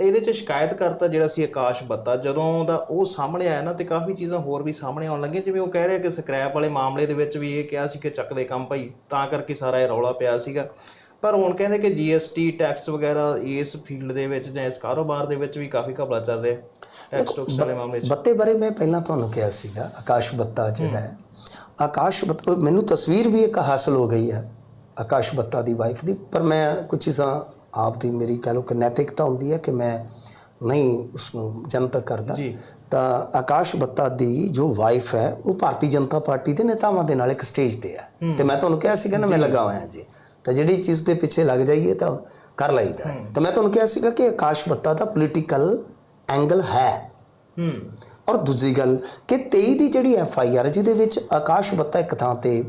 ਇਹਦੇ ਚ ਸ਼ਿਕਾਇਤ ਕਰਤਾ ਜਿਹੜਾ ਸੀ ਆਕਾਸ਼ ਬੱਤਾ ਜਦੋਂ ਦਾ ਉਹ ਸਾਹਮਣੇ ਆਇਆ ਨਾ ਤੇ ਕਾਫੀ ਚੀਜ਼ਾਂ ਹੋਰ ਵੀ ਸਾਹਮਣੇ ਆਉਣ ਲੱਗੀਆਂ ਜਿਵੇਂ ਉਹ ਕਹਿ ਰਿਹਾ ਕਿ ਸਕ੍ਰੈਪ ਵਾਲੇ ਮਾਮਲੇ ਦੇ ਵਿੱਚ ਵੀ ਇਹ ਕਿਹਾ ਸੀ ਕਿ ਚੱਕ ਦੇ ਕੰਮ ਭਾਈ ਤਾਂ ਕਰਕੇ ਸਾਰਾ ਇਹ ਰੌਲਾ ਪਿਆ ਸੀਗਾ। ਪਰ ਹੁਣ ਕਹਿੰਦੇ ਕਿ ਜੀਐਸਟੀ ਟੈਕਸ ਵਗੈਰਾ ਇਸ ਫੀਲਡ ਦੇ ਵਿੱਚ ਜਾਂ ਇਸ ਕਾਰੋਬਾਰ ਦੇ ਵਿੱਚ ਵੀ ਕਾਫੀ ਘਪਲਾ ਚੱਲ ਰਿਹਾ ਟੈਕਸ ਟੁਕਸ ਵਾਲੇ ਮਾਮਲੇ 'ਚ। ਬੱਤੇ ਬਾਰੇ ਮੈਂ ਪਹਿਲਾਂ ਤੁਹਾਨੂੰ ਕਿਹਾ ਸੀਗਾ ਆਕਾਸ਼ ਬੱਤਾ ਜਿਹੜਾ ਹੈ। ਆਕਾਸ਼ ਬੱਤਾ ਮੈਨੂੰ ਤਸਵੀਰ ਵੀ ਇੱਕ ਹਾਸਲ ਹੋ ਗਈ ਹੈ ਆਕਾਸ਼ ਬੱਤਾ ਦੀ ਵਾਈਫ ਦੀ ਪਰ ਮੈਂ ਕੁਝ ਚੀਜ਼ਾਂ ਆਪ ਦੀ ਮੇਰੀ ਕਹ ਲਓ ਕਿ ਨੈਤਿਕਤਾ ਹੁੰਦੀ ਹੈ ਕਿ ਮੈਂ ਨਹੀਂ ਉਸ ਨੂੰ ਜਨਤਕ ਕਰਦਾ। ਜੀ। ਤਾਂ ਆਕਾਸ਼ ਬੱਤਾ ਦੀ ਜੋ ਵਾਈਫ ਹੈ ਉਹ ਭਾਰਤੀ ਜਨਤਾ ਪਾਰਟੀ ਦੇ ਨੇਤਾਵਾਂ ਦੇ ਨਾਲ ਇੱਕ ਸਟੇਜ ਤੇ ਹੈ। ਤੇ ਮੈਂ ਤੁਹਾਨੂੰ ਕਿਹਾ ਸੀਗਾ ਨਾ ਮੈਂ ਲੱਗਾ ਹੋਇਆ ਜੀ। ਤਾਂ ਜਿਹੜੀ ਚੀਜ਼ ਦੇ ਪਿੱਛੇ ਲੱਗ ਜਾਈਏ ਤਾਂ ਕਰ ਲਈਦਾ। ਤਾਂ ਮੈਂ ਤੁਹਾਨੂੰ ਕਿਹਾ ਸੀਗਾ ਕਿ ਆਕਾਸ਼ ਬੱਤਾ ਦਾ ਪੋਲੀਟੀਕਲ ਐਂਗਲ ਹੈ। ਹੂੰ। ਔਰ ਦੂਜੀ ਗੱਲ ਕਿ 23 ਦੀ ਜਿਹੜੀ ਐਫ ਆਈ ਆਰ ਜਿਹਦੇ ਵਿੱਚ ਆਕਾਸ਼ ਬੱਤਾ ਇੱਕ ਥਾਂ ਤੇ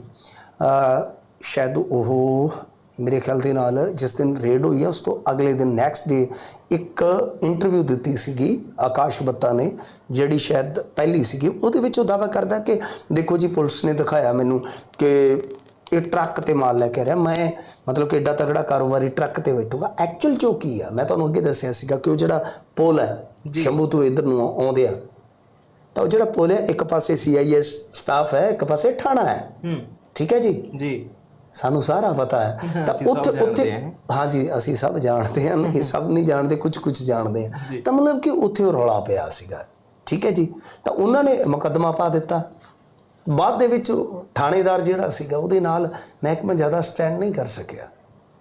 ਅ, ਸ਼ਾਇਦ ਉਹ ਮੇਰੇ ਖਿਆਲ ਦੇ ਨਾਲ ਜਿਸ ਦਿਨ ਰੇਡ ਹੋਈ ਹੈ ਉਸ ਤੋਂ ਅਗਲੇ ਦਿਨ ਨੈਕਸਟ ਡੇ ਇੱਕ ਇੰਟਰਵਿਊ ਦਿੱਤੀ ਸੀਗੀ ਆਕਾਸ਼ ਬੱਤਾ ਨੇ ਜਿਹੜੀ ਸ਼ਾਇਦ ਪਹਿਲੀ ਸੀਗੀ। ਉਹਦੇ ਵਿੱਚ ਉਹ ਦਾਅਵਾ ਕਰਦਾ ਕਿ ਦੇਖੋ ਜੀ ਪੁਲਿਸ ਨੇ ਦਿਖਾਇਆ ਮੈਨੂੰ ਕਿ ਇਹ ਟਰੱਕ ਤੇ ਮਾਲ ਲੈ ਕੇ ਰਿਹਾ। ਮੈਂ ਮਤਲਬ ਕਿ ਐਡਾ ਤਗੜਾ ਕਾਰੋਬਾਰੀ ਟਰੱਕ ਤੇ ਬੈਠੂਗਾ। ਐਕਚੁਅਲ ਜੋ ਕੀ ਆ? ਮੈਂ ਤੁਹਾਨੂੰ ਅੱਗੇ ਦੱਸਿਆ ਸੀਗਾ ਕਿ ਉਹ ਜਿਹੜਾ ਪੁਲ ਹੈ ਸ਼ੰਭੂ ਤੋਂ ਇਧਰ ਨੂੰ ਆਉਂਦੇ ਆ। ਤਾਂ ਉਹ ਜਿਹੜਾ ਪੁਲ ਹੈ ਇੱਕ ਪਾਸੇ ਸੀਆਈਐਸ ਸਟਾਫ ਹੈ ਇੱਕ ਪਾਸੇ ਥਾਣਾ ਹੈ। ਹੂੰ। ਠੀਕ ਹੈ ਜੀ? ਜੀ। ਸਾਨੂੰ ਸਾਰਾ ਪਤਾ ਹੈ। ਤਾਂ ਉੱਥੇ ਉੱਥੇ ਹਾਂ। ਹਾਂਜੀ ਅਸੀਂ ਸਭ ਜਾਣਦੇ ਹਾਂ। ਨਹੀਂ ਸਭ ਨਹੀਂ ਜਾਣਦੇ ਕੁਝ ਕੁਝ ਜਾਣਦੇ ਹਾਂ। ਤਾਂ ਮਤਲਬ ਕਿ ਉੱਥੇ ਉਹ ਰੌਲਾ ਪਿਆ ਸੀਗਾ। ਠੀਕ ਹੈ ਜੀ? ਤਾਂ ਉਹਨਾਂ ਨੇ ਮੁਕੱਦਮਾ ਪਾ ਦਿੱਤਾ। ਬਾਅਦ ਦੇ ਵਿੱਚ ਥਾਣੇਦਾਰ ਜਿਹੜਾ ਸੀਗਾ ਉਹਦੇ ਨਾਲ ਮਹਿਕਮਾ ਜ਼ਿਆਦਾ ਸਟੈਂਡ ਨਹੀਂ ਕਰ ਸਕਿਆ।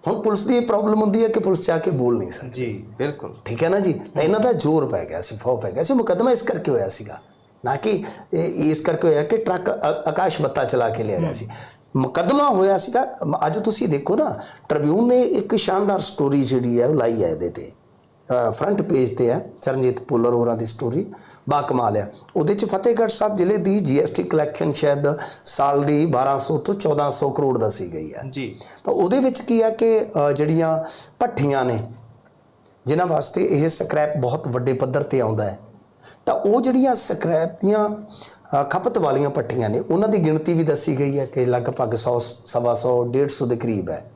ਹੁਣ ਪੁਲਿਸ ਦੀ ਇਹ ਪ੍ਰੋਬਲਮ ਹੁੰਦੀ ਹੈ ਕਿ ਪੁਲਿਸ ਜਾ ਕੇ ਬੋਲ ਨਹੀਂ ਸਕਦੀ। ਜੀ ਬਿਲਕੁਲ। ਠੀਕ ਹੈ ਨਾ ਜੀ? ਤਾਂ ਇਹਨਾਂ ਦਾ ਜ਼ੋਰ ਪੈ ਗਿਆ ਸੀ ਫੌ ਪੈ ਗਿਆ ਸੀ। ਮੁਕੱਦਮਾ ਇਸ ਕਰਕੇ ਹੋਇਆ ਸੀਗਾ। ਨਾ ਕਿ ਇਸ ਕਰਕੇ ਹੋਇਆ ਕਿ ਟਰੱਕ ਆਕਾਸ਼ ਬੱਤਾ ਚਲਾ ਕੇ ਲਿਆ ਰਿਹਾ ਸੀ। ਮੁਕੱਦਮਾ ਹੋਇਆ ਸੀਗਾ। ਅੱਜ ਤੁਸੀਂ ਦੇਖੋ ਨਾ ਟ੍ਰਿਬਿਊਨ ਨੇ ਇੱਕ ਸ਼ਾਨਦਾਰ ਸਟੋਰੀ ਜਿਹੜੀ ਹੈ ਉਹ ਲਾਈ ਹੈ ਇਹਦੇ ਤੇ। ਫਰੰਟ ਪੇਜ ਤੇ ਹੈ ਚਰਨਜੀਤ ਪੁੱਲਰ ਹੋਰਾਂ ਦੀ ਸਟੋਰੀ ਬਾ ਕਮਾਲ ਆ ਉਹਦੇ ਚ ਫਤਿਹਗੜ੍ਹ ਸਾਹਿਬ ਜ਼ਿਲ੍ਹੇ ਦੀ ਜੀਐਸਟੀ ਕਲੈਕਸ਼ਨ ਸ਼ਾਇਦ ਸਾਲ ਦੀ 1200 ਤੋਂ 1400 ਕਰੋੜ ਦੱਸੀ ਗਈ ਹੈ। ਜੀ। ਤਾਂ ਉਹਦੇ ਵਿੱਚ ਕੀ ਆ ਕਿ ਜਿਹੜੀਆਂ ਭੱਠੀਆਂ ਨੇ ਜਿਨ੍ਹਾਂ ਵਾਸਤੇ ਇਹ ਸਕ੍ਰੈਪ ਬਹੁਤ ਵੱਡੇ ਪੱਧਰ ਤੇ ਆਉਂਦਾ ਹੈ। ਤਾਂ ਉਹ ਜਿਹੜੀਆਂ ਸਕ੍ਰੈਪ ਦੀਆਂ ਖਪਤ ਵਾਲੀਆਂ ਭੱਠੀਆਂ ਨੇ ਉਹਨਾਂ ਦੀ ਗਿਣਤੀ ਵੀ ਦੱਸੀ ਗਈ ਹੈ ਕਿ ਲਗਭਗ 100 ਸਵਾ 100 150 ਦੇ ਕਰੀਬ ਹੈ।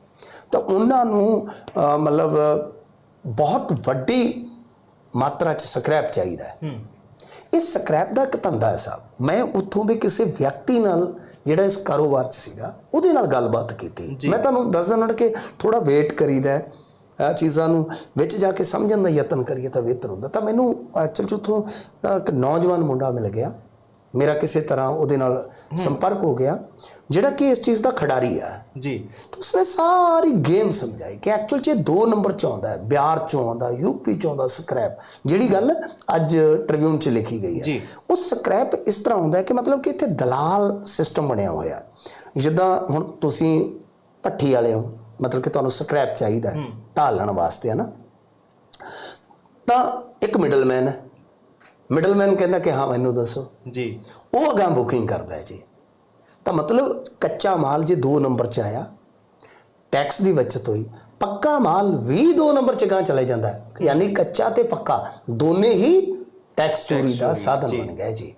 ਤਾਂ ਉਹਨਾਂ ਨੂੰ ਮਤਲਬ ਬਹੁਤ ਵੱਡੀ ਮਾਤਰਾ 'ਚ ਸਕ੍ਰੈਪ ਚਾਹੀਦਾ ਹੈ। ਹੂੰ। ਇਹ ਸਕ੍ਰੈਪ ਦਾ ਇੱਕ ਧੰਦਾ ਹੈ ਸਾਹਿਬ। ਮੈਂ ਉੱਥੋਂ ਦੇ ਕਿਸੇ ਵਿਅਕਤੀ ਨਾਲ ਜਿਹੜਾ ਇਸ ਕਾਰੋਬਾਰ 'ਚ ਸੀਗਾ ਉਹਦੇ ਨਾਲ ਗੱਲਬਾਤ ਕੀਤੀ। ਮੈਂ ਤੁਹਾਨੂੰ ਦੱਸ ਦਿੰਦਾ ਕਿ ਥੋੜਾ ਵੇਟ ਕਰੀਦਾ ਹੈ। ਇਹ ਚੀਜ਼ਾਂ ਨੂੰ ਵਿੱਚ ਜਾ ਕੇ ਸਮਝਣ ਦਾ ਯਤਨ ਕਰੀਏ ਤਾਂ ਬਿਹਤਰ ਹੁੰਦਾ। ਤਾਂ ਮੈਨੂੰ ਐਕਚੁਅਲ 'ਚ ਉੱਥੋਂ ਅ, ਇੱਕ ਨੌਜਵਾਨ ਮੁੰਡਾ ਮਿਲ ਗਿਆ। ਮੇਰਾ ਕਿਸੇ ਤਰ੍ਹਾਂ ਉਹਦੇ ਨਾਲ ਸੰਪਰਕ ਹੋ ਗਿਆ ਜਿਹੜਾ ਕਿ ਇਸ ਚੀਜ਼ ਦਾ ਖਿਡਾਰੀ ਹੈ ਜੀ। ਤਾਂ ਉਸਨੇ ਸਾਰੀ ਗੇਮ ਸਮਝਾਈ ਕਿ ਐਕਚੁਅਲ 'ਚ ਇਹ ਦੋ ਨੰਬਰ 'ਚ ਆਉਂਦਾ ਹੈ। ਬਿਹਾਰ 'ਚ ਆਉਂਦਾ ਯੂਪੀ 'ਚ ਆਉਂਦਾ ਸਕ੍ਰੈਪ ਜਿਹੜੀ ਗੱਲ ਅੱਜ ਟ੍ਰਿਬਿਊਨ 'ਚ ਲਿਖੀ ਗਈ ਹੈ। ਉਹ ਸਕ੍ਰੈਪ ਇਸ ਤਰ੍ਹਾਂ ਹੁੰਦਾ ਹੈ ਕਿ ਮਤਲਬ ਕਿ ਇੱਥੇ ਦਲਾਲ ਸਿਸਟਮ ਬਣਿਆ ਹੋਇਆ। ਜਿੱਦਾਂ ਹੁਣ ਤੁਸੀਂ ਭੱਠੀ ਵਾਲੇ ਹੋ। ਮਤਲਬ ਕਿ ਤੁਹਾਨੂੰ ਸਕ੍ਰੈਪ ਚਾਹੀਦਾ ਹੈ ਢਾਲਣ ਵਾਸਤੇ ਹੈ ਨਾ ਤਾਂ ਇੱਕ ਮਿਡਲਮੈਨ ਹੈ। ਮਿਡਲਮੈਨ ਕਹਿੰਦਾ ਕਿ ਹਾਂ ਮੈਨੂੰ ਦੱਸੋ। ਜੀ। ਉਹ ਅਗਾਂ ਬੁਕਿੰਗ ਕਰਦਾ ਹੈ ਜੀ। ਤਾਂ ਮਤਲਬ ਕੱਚਾ ਮਾਲ ਜੇ 2 ਨੰਬਰ 'ਚ ਆਇਆ ਟੈਕਸ ਦੀ ਬਚਤ ਹੋਈ ਪੱਕਾ ਮਾਲ ਵੀ 2 ਨੰਬਰ 'ਚ ਗਾਂ ਚਲੇ ਜਾਂਦਾ ਹੈ। ਯਾਨੀ ਕੱਚਾ ਤੇ ਪੱਕਾ ਦੋਨੇ ਹੀ ਟੈਕਸ ਚੋਰੀ ਦਾ ਸਾਧਨ ਬਣ ਗਏ ਜੀ।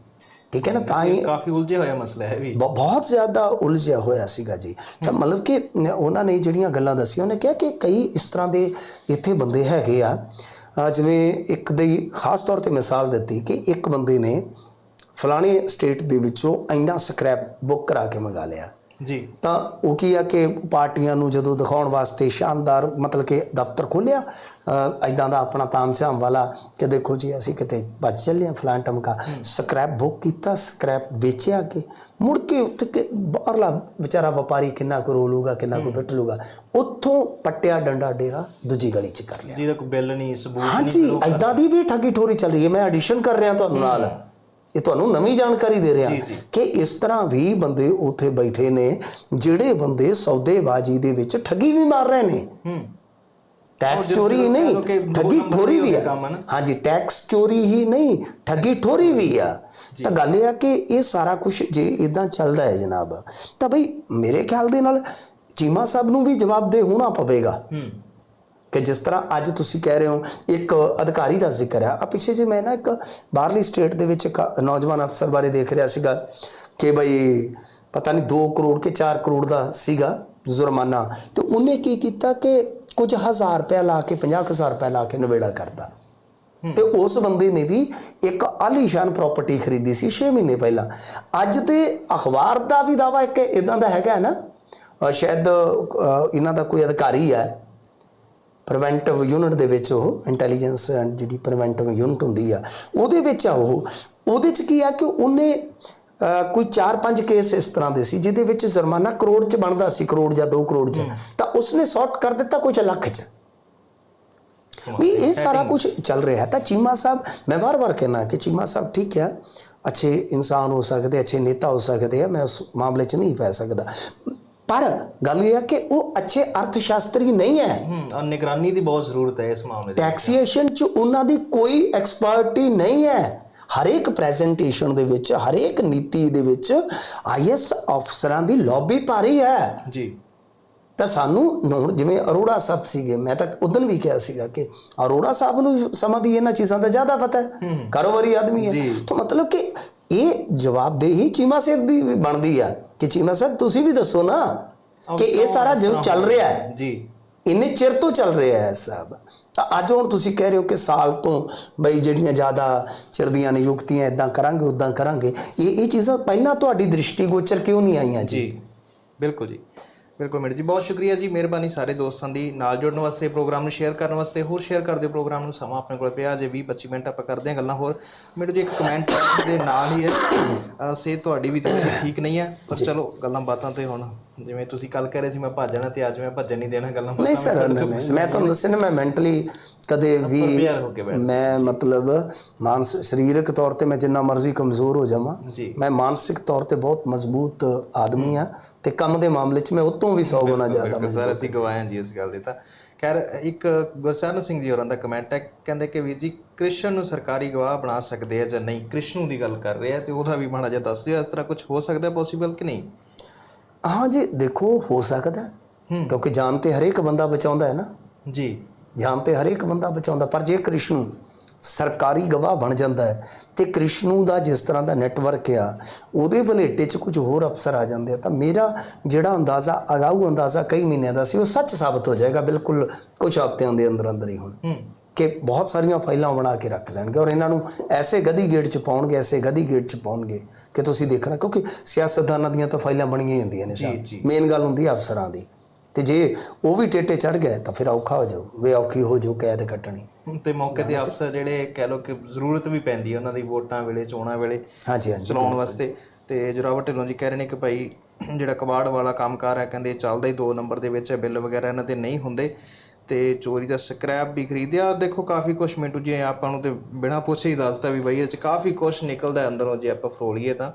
ਠੀਕ ਹੈ ਨਾ? ਤਾਂ ਹੀ ਕਾਫੀ ਉਲਝੇ ਹੋਇਆ ਮਸਲਾ ਹੈ ਵੀ। ਬਹੁਤ ਜ਼ਿਆਦਾ ਉਲਝਿਆ ਹੋਇਆ ਸੀਗਾ ਜੀ। ਤਾਂ ਮਤਲਬ ਕਿ ਉਹਨਾਂ ਨੇ ਜਿਹੜੀਆਂ ਗੱਲਾਂ ਦੱਸੀਆਂ ਉਹਨੇ ਕਿਹਾ ਕਿ ਕਈ ਇਸ ਤਰ੍ਹਾਂ ਦੇ ਇੱਥੇ ਬੰਦੇ ਹੈਗੇ ਆ ਜਿਵੇਂ ਇੱਕ ਦੀ ਖਾਸ ਤੌਰ ਤੇ ਮਿਸਾਲ ਦਿੱਤੀ ਕਿ ਇੱਕ ਬੰਦੇ ਨੇ ਫਲਾਣੇ ਸਟੇਟ ਦੇ ਵਿੱਚੋਂ ਇੰਨਾ ਸਕ੍ਰੈਪ ਬੁੱਕ ਕਰਾ ਕੇ ਮੰਗਾ ਲਿਆ। ਜੀ। ਤਾਂ ਉਹ ਕੀ ਆ ਕਿ ਪਾਰਟੀਆਂ ਨੂੰ ਜਦੋਂ ਦਿਖਾਉਣ ਵਾਸਤੇ ਸ਼ਾਨਦਾਰ ਮਤਲਬ ਕਿ ਦਫ਼ਤਰ ਖੋਲਿਆ ਐਦਾਂ ਦਾ ਆਪਣਾ ਤਾਮਝਾਮ ਵਾਲਾ ਕਿ ਦੇਖੋ ਜੀ ਅਸੀਂ ਕਿਤੇ ਬਚ ਚੱਲੇ ਫਲਾਂ ਟਮਕਾ। ਸਕ੍ਰੈਪ ਬੁੱਕ ਕੀਤਾ ਸਕ੍ਰੈਪ ਵੇਚਿਆ ਕਿ ਮੁੜ ਕੇ ਉੱਥੇ ਕਿ ਬਾਹਰਲਾ ਵਿਚਾਰਾ ਵਪਾਰੀ ਕਿੰਨਾ ਕੁ ਰੋਲੂਗਾ ਕਿੰਨਾ ਕੁ ਫਿੱਟ ਲੂਗਾ ਉੱਥੋਂ ਪੱਟਿਆ ਡੰਡਾ ਡੇਰਾ ਦੂਜੀ ਗਲੀ 'ਚ ਕਰ ਲਿਆ। ਜਿਹਦਾ ਕੋਈ ਬਿੱਲ ਨਹੀਂ ਸਬੂਤ ਨਹੀਂ ਹਾਂਜੀ ਐਦਾਂ ਦੀ ਵੀ ਠੱਗੀ ਠੋਰੀ ਚੱਲ ਰਹੀ ਹੈ। ਮੈਂ ਐਡੀਸ਼ਨ ਕਰ ਰਿਹਾ ਤੁਹਾਨੂੰ ਨਾਲ। ਇਹ ਤੁਹਾਨੂੰ ਨਵੀਂ ਜਾਣਕਾਰੀ ਦੇ ਰਿਹਾ ਕਿ ਇਸ ਤਰ੍ਹਾਂ ਵੀ ਬੰਦੇ ਉੱਥੇ ਬੈਠੇ ਨੇ ਜਿਹੜੇ ਬੰਦੇ ਸੌਦੇਬਾਜ਼ੀ ਦੇ ਵਿੱਚ ਠੱਗੀ ਵੀ ਮਾਰ ਰਹੇ ਨੇ। ਹੂੰ। ਟੈਕਸ ਚੋਰੀ ਨਹੀਂ ਦੋ ਠੱਗੀ ਠੋਰੀ ਵੀ ਆ। ਹਾਂਜੀ ਟੈਕਸ ਚੋਰੀ ਹੀ ਨਹੀਂ ਠੱਗੀ ਠੋਰੀ ਵੀ ਆ। ਤਾਂ ਗੱਲ ਇਹ ਆ ਕਿ ਇਹ ਸਾਰਾ ਕੁਝ ਜੇ ਇਦਾਂ ਚੱਲਦਾ ਹੈ ਜਨਾਬ ਤਾਂ ਬਈ ਮੇਰੇ ਖਿਆਲ ਦੇ ਨਾਲ ਚੀਮਾ ਸਾਹਿਬ ਨੂੰ ਵੀ ਜਵਾਬਦੇਹ ਹੋਣਾ ਪਵੇਗਾ। ਹੂੰ। ਕਿ ਜਿਸ ਤਰ੍ਹਾਂ ਅੱਜ ਤੁਸੀਂ ਕਹਿ ਰਹੇ ਹੋ ਇੱਕ ਅਧਿਕਾਰੀ ਦਾ ਜ਼ਿਕਰ ਹੈ। ਆ ਪਿੱਛੇ ਜੇ ਮੈਂ ਨਾ ਇੱਕ ਬਾਹਰਲੀ ਸਟੇਟ ਦੇ ਵਿੱਚ ਇੱਕ ਨੌਜਵਾਨ ਅਫਸਰ ਬਾਰੇ ਦੇਖ ਰਿਹਾ ਸੀਗਾ ਕਿ ਬਈ ਪਤਾ ਨਹੀਂ 2 ਕਰੋੜ ਕੇ 4 ਕਰੋੜ ਦਾ ਸੀਗਾ ਜੁਰਮਾਨਾ। ਤੇ ਉਹਨੇ ਕੀ ਕੀਤਾ ਕਿ ਕੁਝ ਹਜ਼ਾਰ ਰੁਪਏ ਲਾ ਕੇ 50000 ਰੁਪਏ ਲਾ ਕੇ ਨਵੇੜਾ ਕਰਦਾ ਤੇ ਉਸ ਬੰਦੇ ਨੇ ਵੀ ਇੱਕ ਆਲੀਸ਼ਾਨ ਪ੍ਰਾਪਰਟੀ ਖਰੀਦੀ ਸੀ 6 ਮਹੀਨੇ ਪਹਿਲਾਂ। ਅੱਜ ਤੇ ਅਖਬਾਰ ਦਾ ਵੀ ਦਾਵਾ ਇੱਕ ਇਦਾਂ ਦਾ ਹੈਗਾ ਹੈ ਨਾ। ਸ਼ਾਇਦ ਇਹਨਾਂ ਦਾ ਕੋਈ ਅਧਿਕਾਰੀ ਹੈ। ਪ੍ਰੀਵੈਂਟਿਵ ਯੂਨਿਟ ਦੇ ਵਿੱਚ ਉਹ ਇੰਟੈਲੀਜੈਂਸ ਐਂਡ ਜਿਹੜੀ ਪ੍ਰੀਵੈਂਟਿਵ ਯੂਨਿਟ ਹੁੰਦੀ ਆ ਉਹਦੇ ਵਿੱਚ ਆ ਉਹ। ਉਹਦੇ ਚ ਕੀ ਆ ਕਿ ਉਹਨੇ ਕੋਈ 4-5 ਕੇਸ ਇਸ ਤਰ੍ਹਾਂ ਦੇ ਸੀ ਜਿਹਦੇ ਵਿੱਚ ਜੁਰਮਾਨਾ ਕਰੋੜ ਚ ਬਣਦਾ ਸੀ ਕਰੋੜ ਜਾਂ 2 ਕਰੋੜ ਚ। ਤਾਂ ਉਸਨੇ ਸੌਟ ਕਰ ਦਿੱਤਾ ਕੁਝ ਲੱਖ ਚ। ਵੀ ਇਹ ਸਾਰਾ ਕੁਝ ਚੱਲ ਰਿਹਾ। ਹੈ ਤਾਂ ਚੀਮਾ ਸਾਹਿਬ ਮੈਂ ਵਾਰ-ਵਾਰ ਕਹਿਣਾ ਕਿ ਚੀਮਾ ਸਾਹਿਬ ਠੀਕ ਹੈ ਅੱਛੇ ਇਨਸਾਨ ਹੋ ਸਕਦੇ ਅੱਛੇ ਨੇਤਾ ਹੋ ਸਕਦੇ ਆ ਮੈਂ ਉਸ ਮਾਮਲੇ 'ਚ ਨਹੀਂ ਪੈ ਸਕਦਾ। ਪਰ ਗੱਲ ਇਹ ਹੈ ਕਿ ਉਹ ਅੱਛੇ ਅਰਥ ਸ਼ਾਸਤਰੀ ਨਹੀਂ ਹੈ। ਹੂੰ ਔਰ ਨਿਗਰਾਨੀ ਦੀ ਬਹੁਤ ਜ਼ਰੂਰਤ ਹੈ ਇਸ ਮਾਮਲੇ 'ਚ ਟੈਕਸੀਏਸ਼ਨ 'ਚ ਉਹਨਾਂ ਦੀ ਕੋਈ ਐਕਸਪਰਟੀ ਨਹੀਂ ਹੈ। ਹਰੇਕ ਪ੍ਰੈਜੈਂਟੇਸ਼ਨ ਦੇ ਵਿੱਚ ਹਰੇਕ ਨੀਤੀ ਦੇ ਵਿੱਚ ਆਈਐਸ ਅਫਸਰਾਂ ਦੀ ਲੌਬੀ ਭਾਰੀ ਹੈ। ਜੀ। ਤਾਂ ਸਾਨੂੰ ਹੁਣ ਜਿਵੇਂ ਅਰੋੜਾ ਸਾਹਿਬ ਸੀਗੇ ਮੈਂ ਤਾਂ ਉਦੋਂ ਵੀ ਕਿਹਾ ਸੀਗਾ ਕਿ ਅਰੋੜਾ ਸਾਹਿਬ ਨੂੰ ਸਮਾਂ ਦੀ ਇਹਨਾਂ ਚੀਜ਼ਾਂ ਦਾ ਜ਼ਿਆਦਾ ਪਤਾ ਹੈ। ਕਾਰੋਬਾਰੀ ਆਦਮੀ ਹੈ। ਤਾਂ ਮਤਲਬ ਕਿ ਇਹ ਜਵਾਬਦੇਹੀ ਚੀਮਾ ਸਾਹਿਬ ਦੀ ਵੀ ਬਣਦੀ ਆ। ਕਿ ਚੀਮਾ ਸਾਹਿਬ ਤੁਸੀਂ ਵੀ ਦੱਸੋ ਨਾ। ਕਿ ਇਹ ਸਾਰਾ ਜੋ ਚੱਲ ਰਿਹਾ ਹੈ ਜੀ। ਇੰਨੇ ਚਿਰ ਤੋਂ ਚੱਲ ਰਿਹਾ ਹੈ ਸਭ। ਤਾਂ ਅੱਜ ਹੁਣ ਤੁਸੀਂ ਕਹਿ ਰਹੇ ਹੋ ਕਿ ਸਾਲ ਤੋਂ ਬਈ ਜਿਹੜੀਆਂ ਜ਼ਿਆਦਾ ਚਿਰ ਦੀਆਂ ਨਿਯੁਕਤੀਆਂ ਇਦਾਂ ਕਰਾਂਗੇ ਉਦਾਂ ਕਰਾਂਗੇ। ਇਹ ਇਹ ਚੀਜ਼ਾਂ ਪਹਿਲਾਂ ਤੁਹਾਡੀ ਦ੍ਰਿਸ਼ਟੀਗੋਚਰ ਕਿਉਂ ਨਹੀਂ ਆਈਆਂ ਜੀ? ਜੀ ਬਿਲਕੁਲ ਜੀ। ਬਿਲਕੁਲ ਮੇਰੀ ਜੀ ਬਹੁਤ ਸ਼ੁਕਰੀਆ ਜੀ ਮਿਹਰਬਾਨੀ ਸਾਰੇ ਦੋਸਤਾਂ ਦੀ ਨਾਲ ਜੁੜਨ ਵਾਸਤੇ ਪ੍ਰੋਗਰਾਮ ਨੂੰ ਸ਼ੇਅਰ ਕਰਨ ਵਾਸਤੇ। ਹੋਰ ਸ਼ੇਅਰ ਕਰ ਦਿਓ ਪ੍ਰੋਗਰਾਮ ਨੂੰ ਸਮਾਂ ਆਪਣੇ ਕੋਲ ਪਿਆ ਜੇ 20 25 ਮਿੰਟ ਆਪਾਂ ਕਰਦੇ ਹਾਂ ਗੱਲਾਂ ਹੋਰ। ਮੈਨੂੰ ਜੀ ਇੱਕ ਕਮੈਂਟ ਦੇ ਨਾਲ ਹੀ ਹੈ। ਸਿਹਤ ਤੁਹਾਡੀ ਵੀ ਜ਼ਿੰਦਗੀ ਠੀਕ ਨਹੀਂ ਹੈ ਪਰ ਚਲੋ ਗੱਲਾਂ ਬਾਤਾਂ ਤੇ ਹੁਣ ਜਿਵੇਂ ਤੁਸੀਂ ਕੱਲ ਕਹਿ ਰਹੇ ਸੀ ਮੈਂ ਭੱਜਣਾ ਤੇ ਅੱਜ ਮੈਂ ਭੱਜਣ ਨਹੀਂ ਦੇਣਾ ਗੱਲਾਂ ਨਹੀਂ ਸਰ ਨਹੀਂ ਮੈਂ ਤੁਹਾਨੂੰ ਦੱਸਿਆ ਨਾ ਮੈਂ ਮੈਂਟਲੀ ਕਦੇ ਵੀ ਮੈਂ ਮਤਲਬ ਮਾਨਸ ਸਰੀਰਕ ਤੌਰ ਤੇ ਮੈਂ ਜਿੰਨਾ ਮਰਜ਼ੀ ਕਮਜ਼ੋਰ ਹੋ ਜਾਵਾਂ ਮੈਂ ਮਾਨਸਿਕ ਤੌਰ ਤੇ ਬਹੁਤ ਮਜ਼ਬੂਤ ਆਦਮੀ ਆ ਤੇ ਕੰਮ ਦੇ ਮਾਮਲੇ 'ਚ ਮੈਂ ਉਹ ਤੋਂ ਵੀ 100 ਗੁਣਾ ਜ਼ਿਆਦਾ ਸਰ ਅਸੀਂ ਗਵਾਏ ਹਾਂ ਜੀ ਇਸ ਗੱਲ ਦੇ ਤਾਂ। ਖੈਰ ਇੱਕ ਗੁਰਚਰਨ ਸਿੰਘ ਜੀ ਹੋਰਾਂ ਦਾ ਕਮੈਂਟ ਹੈ ਕਹਿੰਦੇ ਕਿ ਵੀਰ ਜੀ ਕ੍ਰਿਸ਼ਨ ਨੂੰ ਸਰਕਾਰੀ ਗਵਾਹ ਬਣਾ ਸਕਦੇ ਆ ਜਾਂ ਨਹੀਂ? ਕ੍ਰਿਸ਼ਨ ਦੀ ਗੱਲ ਕਰ ਰਹੇ ਤੇ ਉਹਦਾ ਵੀ ਮਾੜਾ ਜਿਹਾ ਦੱਸ ਦਿਓ ਇਸ ਤਰ੍ਹਾਂ ਕੁਝ ਹੋ ਸਕਦਾ ਪੋਸੀਬਲ ਕਿ ਨਹੀਂ? ਹਾਂ ਜੀ ਦੇਖੋ ਹੋ ਸਕਦਾ। ਕਿਉਂਕਿ ਜਾਨ ਤੇ ਹਰੇਕ ਬੰਦਾ ਬਚਾਉਂਦਾ ਹੈ ਨਾ। ਜੀ। ਜਾਨ ਤੇ ਹਰੇਕ ਬੰਦਾ ਬਚਾਉਂਦਾ ਪਰ ਜੇ ਕ੍ਰਿਸ਼ਨੂ ਸਰਕਾਰੀ ਗਵਾਹ ਬਣ ਜਾਂਦਾ ਹੈ ਤੇ ਕ੍ਰਿਸ਼ਨੂ ਦਾ ਜਿਸ ਤਰ੍ਹਾਂ ਦਾ ਨੈਟਵਰਕ ਆ ਉਹਦੇ ਵਲੇਟੇ 'ਚ ਕੁਝ ਹੋਰ ਅਫਸਰ ਆ ਜਾਂਦੇ ਆ ਤਾਂ ਮੇਰਾ ਜਿਹੜਾ ਅੰਦਾਜ਼ਾ ਅਗਾਊ ਅੰਦਾਜ਼ਾ ਕਈ ਮਹੀਨਿਆਂ ਦਾ ਸੀ ਉਹ ਸੱਚ ਸਾਬਤ ਹੋ ਜਾਏਗਾ ਬਿਲਕੁਲ ਕੁਝ ਹਫ਼ਤਿਆਂ ਦੇ ਅੰਦਰ ਅੰਦਰ ਹੀ ਹੁਣ। ਹੂੰ। ਕਿ ਬਹੁਤ ਸਾਰੀਆਂ ਫਾਈਲਾਂ ਬਣਾ ਕੇ ਰੱਖ ਲੈਣਗੇ ਔਰ ਇਹਨਾਂ ਨੂੰ ਐਸੇ ਗਦੀ ਗੇਟ 'ਚ ਪਾਉਣਗੇ ਐਸੇ ਗਦੀ ਗੇਟ 'ਚ ਪਾਉਣਗੇ ਕਿ ਤੁਸੀਂ ਦੇਖਣਾ ਕਿਉਂਕਿ ਸਿਆਸਤਦਾਨਾਂ ਦੀਆਂ ਤਾਂ ਫਾਈਲਾਂ ਬਣੀਆਂ ਹੀ ਹੁੰਦੀਆਂ ਨੇ ਸਾਹਿਬ। ਮੇਨ ਗੱਲ ਹੁੰਦੀ ਹੈ ਅਫਸਰਾਂ ਦੀ। ਤੇ ਜੇ ਉਹ ਵੀ ਟੇਟੇ ਚੜ ਗਏ ਤਾਂ ਫਿਰ ਔਖਾ ਹੋ ਜਾਊ ਵੇ ਔਖੀ ਹੋ ਜਾਊ ਕੈਦ ਕੱਟਣੀ। ਤੇ ਮੌਕੇ ਤੇ ਅਫਸਰ ਜਿਹੜੇ ਕਹਿ ਲੋ ਕਿ ਜ਼ਰੂਰਤ ਵੀ ਪੈਂਦੀ ਹੈ ਉਹਨਾਂ ਦੀ ਵੋਟਾਂ ਵੇਲੇ ਚੋਣਾਂ ਵੇਲੇ ਹਾਂਜੀ ਹਾਂਜੀ ਚਲਾਉਣ ਵਾਸਤੇ। ਤੇ ਜਰਾਵਰ ਢਿੱਲੋਂ ਜੀ ਕਹਿ ਰਹੇ ਨੇ ਕਿ ਭਾਈ ਜਿਹੜਾ ਕਬਾੜ ਵਾਲਾ ਕੰਮਕਾਰ ਹੈ ਕਹਿੰਦੇ ਚੱਲਦਾ ਹੀ 2 ਨੰਬਰ ਦੇ ਵਿੱਚ ਬਿੱਲ ਵਗੈਰਾ ਇਹਨਾਂ ਤੇ ਨਹੀਂ ਹੁੰਦੇ। ਤੇ ਚੋਰੀ ਦਾ ਸਕ੍ਰੈਪ ਵੀ ਖਰੀਦਿਆ। ਦੇਖੋ, ਕਾਫੀ ਕੁਝ ਮਿੰਟੂ ਜੀ ਆਪਾਂ ਨੂੰ ਤੇ ਬਿਨਾਂ ਪੁੱਛੇ ਹੀ ਦੱਸਦਾ ਵੀ ਬਈ ਇਹ ਚ ਕਾਫੀ ਕੁਝ ਨਿਕਲਦਾ ਅੰਦਰੋਂ ਜੇ ਆਪਾਂ ਫਰੋਲੀਏ ਤਾਂ।